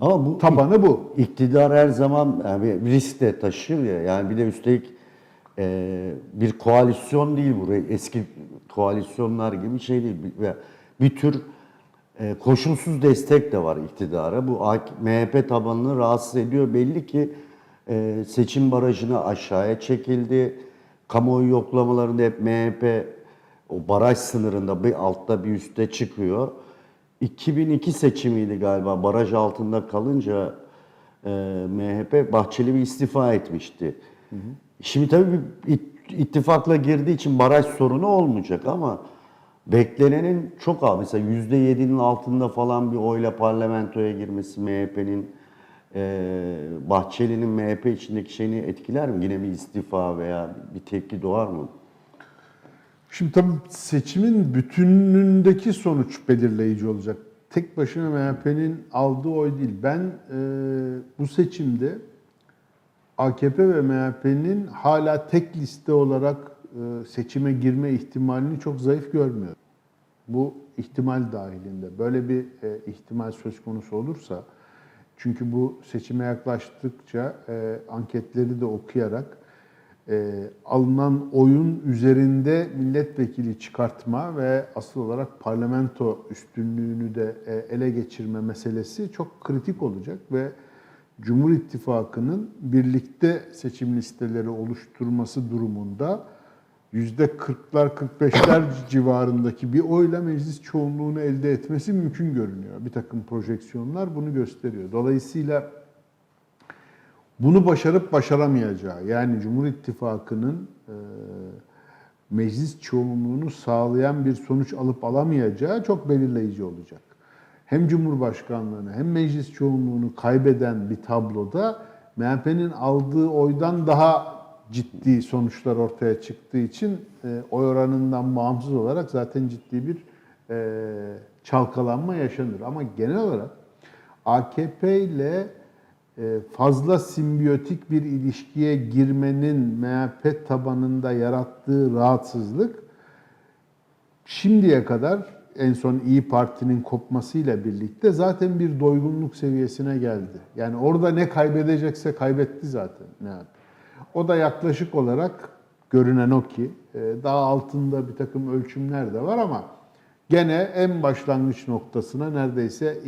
Ama bu Tabanı bu. iktidar her zaman yani bir risk de taşır ya. Yani bir de üstelik e, bir koalisyon değil bu. Eski koalisyonlar gibi şey değil. Bir, bir tür e, koşulsuz destek de var iktidara. Bu MHP tabanını rahatsız ediyor. Belli ki e, seçim barajını aşağıya çekildi. Kamuoyu yoklamalarında hep MHP o baraj sınırında bir altta bir üstte çıkıyor. 2002 seçimiydi galiba. Baraj altında kalınca e, MHP Bahçeli bir istifa etmişti. Şimdi tabii bir it- ittifakla girdiği için baraj sorunu olmayacak ama beklenenin çok az. Mesela %7'nin altında falan bir oyla parlamentoya girmesi MHP'nin e, Bahçeli'nin MHP içindeki şeyini etkiler mi? Yine bir istifa veya bir tepki doğar mı? Şimdi tabii seçimin bütünündeki sonuç belirleyici olacak. Tek başına MHP'nin aldığı oy değil. Ben e, bu seçimde AKP ve MHP'nin hala tek liste olarak e, seçime girme ihtimalini çok zayıf görmüyorum. Bu ihtimal dahilinde. Böyle bir e, ihtimal söz konusu olursa, çünkü bu seçime yaklaştıkça e, anketleri de okuyarak e, alınan oyun üzerinde milletvekili çıkartma ve asıl olarak parlamento üstünlüğünü de e, ele geçirme meselesi çok kritik olacak ve Cumhur İttifakı'nın birlikte seçim listeleri oluşturması durumunda yüzde 40'lar 45'ler civarındaki bir oyla meclis çoğunluğunu elde etmesi mümkün görünüyor. Bir takım projeksiyonlar bunu gösteriyor. Dolayısıyla bunu başarıp başaramayacağı yani Cumhur İttifakı'nın e, meclis çoğunluğunu sağlayan bir sonuç alıp alamayacağı çok belirleyici olacak. Hem Cumhurbaşkanlığını hem meclis çoğunluğunu kaybeden bir tabloda MHP'nin aldığı oydan daha ciddi sonuçlar ortaya çıktığı için e, oy oranından bağımsız olarak zaten ciddi bir e, çalkalanma yaşanır. Ama genel olarak AKP ile fazla simbiyotik bir ilişkiye girmenin MHP tabanında yarattığı rahatsızlık şimdiye kadar en son İyi Parti'nin kopmasıyla birlikte zaten bir doygunluk seviyesine geldi. Yani orada ne kaybedecekse kaybetti zaten MHP. O da yaklaşık olarak görünen o ki e, daha altında bir takım ölçümler de var ama gene en başlangıç noktasına neredeyse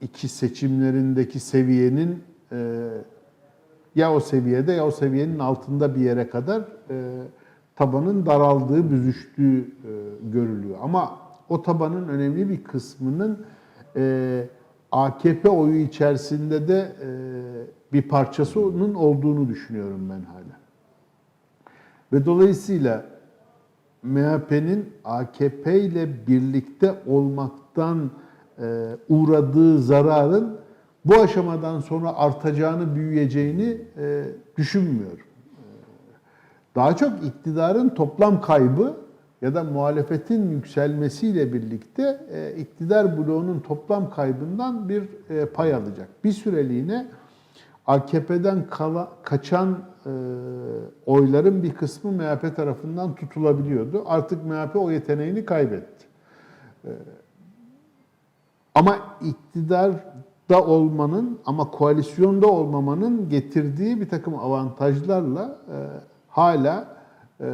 2002 seçimlerindeki seviyenin e, ya o seviyede ya o seviyenin altında bir yere kadar e, tabanın daraldığı, büzüştüğü e, görülüyor. Ama o tabanın önemli bir kısmının e, AKP oyu içerisinde de e, bir parçasının olduğunu düşünüyorum ben hala. Ve dolayısıyla MHP'nin AKP ile birlikte olmaktan uğradığı zararın bu aşamadan sonra artacağını, büyüyeceğini e, düşünmüyorum. Daha çok iktidarın toplam kaybı ya da muhalefetin yükselmesiyle birlikte e, iktidar bloğunun toplam kaybından bir e, pay alacak. Bir süreliğine AKP'den kala, kaçan e, oyların bir kısmı MHP tarafından tutulabiliyordu. Artık MHP o yeteneğini kaybetti. E, ama iktidarda olmanın ama koalisyonda olmamanın getirdiği bir takım avantajlarla e, hala e,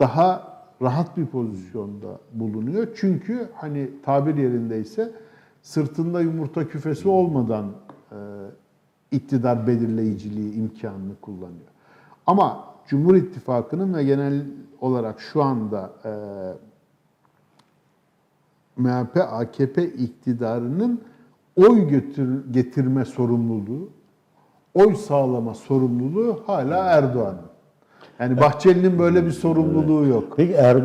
daha rahat bir pozisyonda bulunuyor. Çünkü hani tabir yerindeyse sırtında yumurta küfesi olmadan e, iktidar belirleyiciliği imkanını kullanıyor. Ama Cumhur İttifakı'nın ve genel olarak şu anda e, MHP AKP iktidarının oy götür, getirme sorumluluğu, oy sağlama sorumluluğu hala Erdoğan'ın. Yani Bahçeli'nin böyle bir sorumluluğu yok. Peki Erdoğan